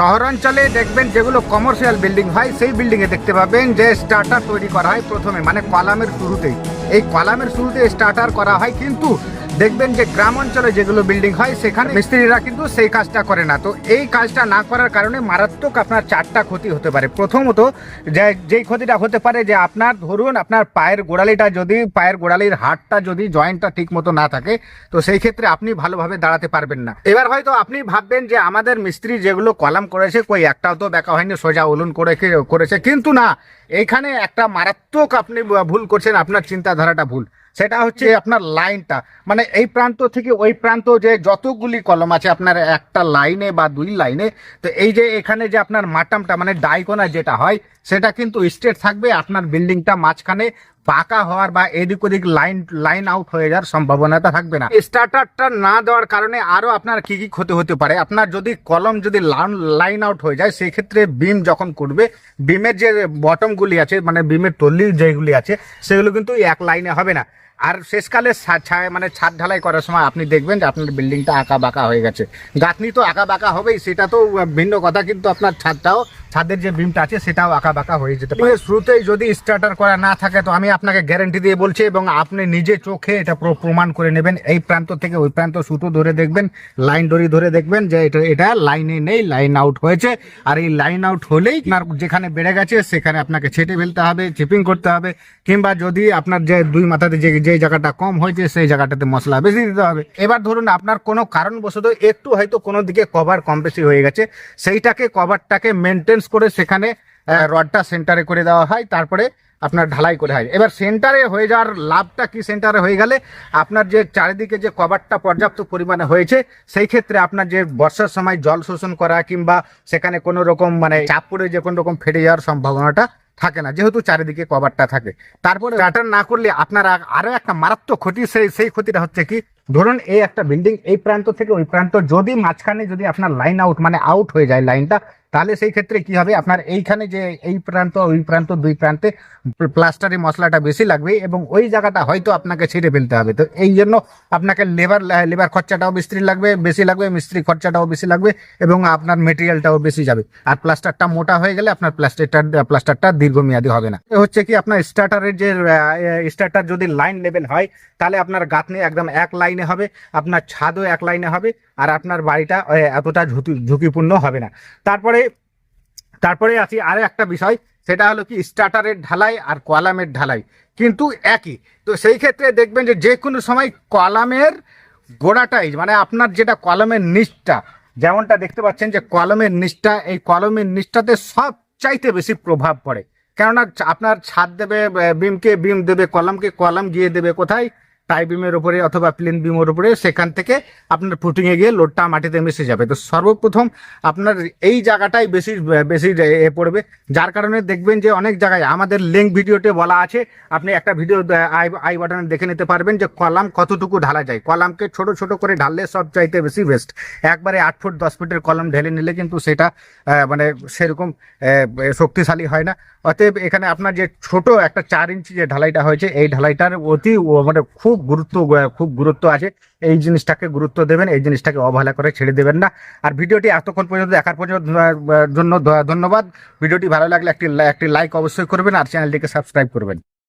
শহরাঞ্চলে দেখবেন যেগুলো কমার্শিয়াল বিল্ডিং হয় সেই বিল্ডিংয়ে দেখতে পাবেন যে স্টার্টার তৈরি করা হয় প্রথমে মানে কলামের শুরুতেই। এই কলামের শুরুতে স্টার্টার করা হয়, কিন্তু দেখবেন যে গ্রাম অঞ্চলে যেগুলো বিল্ডিং হয়, সেখানে মিস্ত্রিরা কিন্তু সেই কাজটা করে না। তো এই কাজটা না করার কারণে মারাত্মক আপনার চারটা ক্ষতি হতে পারে। প্রথমত, যে, যেই ক্ষতিটা হতে পারে যে আপনার ধরুন আপনার পায়ের গোড়ালিটা যদি, পায়ের গোড়ালির হাড়টা যদি জয়েন্টটা ঠিক মতো না থাকে, তো সেই ক্ষেত্রে আপনি ভালোভাবে দাঁড়াতে পারবেন না। এবার হয়তো আপনি ভাববেন যে আমাদের মিস্ত্রি যেগুলো কলাম করেছে, কই একটাও তো দেখা হয়নি, সোজা উলুন করে করেছে। কিন্তু না, এইখানে একটা মারাত্মক আপনি ভুল করছেন, আপনার চিন্তাধারাটা ভুল। সেটা হচ্ছে আপনার লাইনটা। মানে এই প্রান্ত থেকে ওই প্রান্ত যে যতগুলি কলম আছে, আপনার একটা লাইনে বা দুই লাইনে, তো এই যে এখানে যে আপনার মাটামটা মানে ডাইকোনা যেটা হয়, সেটা কিন্তু স্ট্রেট থাকবে। আপনার বিল্ডিংটা মাঝখানে পাকা হওয়ার বা এদিক ওদিক লাইন লাইন আউট হয়ে যাওয়ার সম্ভাবনাটা থাকবে না। স্টার্টারটা না দেওয়ার কারণে আরও আপনার কি কি ক্ষতি হতে পারে? আপনার যদি কলম যদি লাইন আউট হয়ে যায়, সেক্ষেত্রে বিম যখন করবে বিমের যে বটমগুলি আছে মানে বিমের তল্লি যেগুলি আছে, সেগুলো কিন্তু এক লাইনে হবে না। আর শেষকালে ছায় মানে ছাদ ঢালাই করার সময় আপনি দেখবেন যে আপনার বিল্ডিংটা আঁকা বাঁকা হয়ে গেছে। গাঁথনি তো আঁকা বাঁকা হবেই সেটা তো ভিন্ন কথা কিন্তু আপনার ছাদটাও ছাদের যে বিমটা আছে সেটাও আঁকা বাঁকা হয়ে যেতে পারে। শুরুতেই যদি স্টার্টার করা না থাকে তো আমি আপনাকে গ্যারেন্টি দিয়ে বলছি এবং আপনি নিজে চোখে এটা প্র- প্রমাণ করে নেবেন। এই প্রান্ত থেকে ওই প্রান্ত সুতো ধরে দেখবেন লাইন দড়ি ধরে দেখবেন যে এটা এটা লাইনে নেই লাইন আউট হয়েছে। আর এই লাইন আউট হলেই আপনার যেখানে বেড়ে গেছে সেখানে আপনাকে ছেটে ফেলতে হবে চিপিং করতে হবে। কিংবা যদি আপনার যে দুই মাথাতে যে যে জায়গাটা কম হয়েছে, সেই জায়গাটাতে মশলা বেশি দিতে হবে। এবার ধরুন আপনার কোনো কারণবশত একটু হয়তো কোনো দিকে কভার কম বেশি হয়ে গেছে, সেইটাকে কভারটাকে মেনটেন্স করে সেখানে রডটা সেন্টারে করে দেওয়া হয়, তারপরে আপনার ঢালাই করে হয়। এবার সেন্টারে হয়ে যাওয়ার লাভটা কি সেন্টারে হয়ে গেলে? আপনার যে চারিদিকে যে কভারটা পর্যাপ্ত পরিমাণে হয়েছে, সেই ক্ষেত্রে আপনার যে বর্ষার সময় জল শোষণ করা কিংবা সেখানে কোনো রকম মানে চাপ পড়ে যে কোনো রকম ফেটে যাওয়ার সম্ভাবনাটা থাকে না, যেহেতু চারিদিকে কভারটা থাকে। তারপরে প্যাটার্ন না করলে আপনার আরও আরও একটা মারাত্মক ক্ষতি, সেই সেই ক্ষতিটা হচ্ছে কি, ধরুন এই একটা বিল্ডিং এই প্রান্ত থেকে ওই প্রান্ত, যদি মাঝখানে যদি আপনার লাইন আউট মানে আউট হয়ে যায় লাইনটা তাহলে সেই ক্ষেত্রে কি হবে? আপনার এইখানে যে এই প্রান্ত, ওই প্রান্ত, দুই প্রান্তে প্লাস্টারি মশলাটা বেশি লাগবে এবং ওই জায়গাটা হয়তো আপনাকে ছেড়ে ফেলতে হবে। তো এই জন্য আপনাকে লেবার লেবার খরচাটাও মিস্ত্রি লাগবে, বেশি লাগবে, মিস্ত্রি খরচাটাও বেশি লাগবে এবং আপনার মেটেরিয়ালটাও বেশি যাবে। আর প্লাস্টারটা মোটা হয়ে গেলে আপনার প্লাস্টারটা প্লাস্টারটা দীর্ঘমেয়াদী হবে না। হচ্ছে কি, আপনার স্টার্টারের যে স্টার্টার যদি লাইন লেভেল হয়, তাহলে আপনার গাঁথনি একদম এক লাইনে হবে, আপনার ছাদও এক লাইনে হবে, আর আপনার বাড়িটা এতটা ঝুঁকি- ঝুঁকিপূর্ণ হবে না। তারপরে তারপরে আছি আরও একটা বিষয়, সেটা হলো কি স্টার্টারের ঢালাই আর কলামের ঢালাই। কিন্তু একই। তো সেই ক্ষেত্রে দেখবেন যে যে কোনো সময় কলামের গোড়াটাই মানে আপনার যেটা কলমের নিচটা, যেমনটা দেখতে পাচ্ছেন যে কলমের নিচটা, এই কলমের নিচটাতে সব চাইতে বেশি প্রভাব পড়ে। কেননা আপনার ছাদ দেবে বিমকে বিম দেবে, কলমকে কলম গিয়ে দেবে কোথায়? টাই বিমের উপরে অথবা প্লেন বিমের উপরে সেখান থেকে আপনার ফুটিংয়ে গিয়ে লোডটা মাটিতে মিশে যাবে। তো সর্বপ্রথম আপনার এই জায়গাটাই বেশি বেশি এ পড়বে, যার কারণে দেখবেন যে অনেক জায়গায় আমাদের লিঙ্ক ভিডিওতে বলা আছে, আপনি একটা ভিডিও আই আই বাটনে দেখে নিতে পারবেন যে কলাম কতটুকু ঢালা যায়। কলামকে ছোট ছোট করে ঢাললে সব চাইতে বেশি বেস্ট একবারে আট ফুট, দশ ফুটের কলম ঢেলে নিলে কিন্তু সেটা মানে সেরকম শক্তিশালী হয় না। অতএব এখানে আপনার যে ছোট একটা চার ইঞ্চি যে ঢালাইটা হয়েছে, এই ঢালাইটার অতি মানে খুব গুরুত্ব, খুব গুরুত্ব আছে। এই জিনিসটাকে গুরুত্ব দেবেন, এই জিনিসটাকে অবহেলা করে ছেড়ে দেবেন না। আর ভিডিওটি এতক্ষণ পর্যন্ত দেখার পর্যন্ত জন্য ধন্যবাদ। ভিডিওটি ভালো লাগলে একটি একটি লাইক অবশ্যই করবেন আর চ্যানেলটিকে সাবস্ক্রাইব করবেন।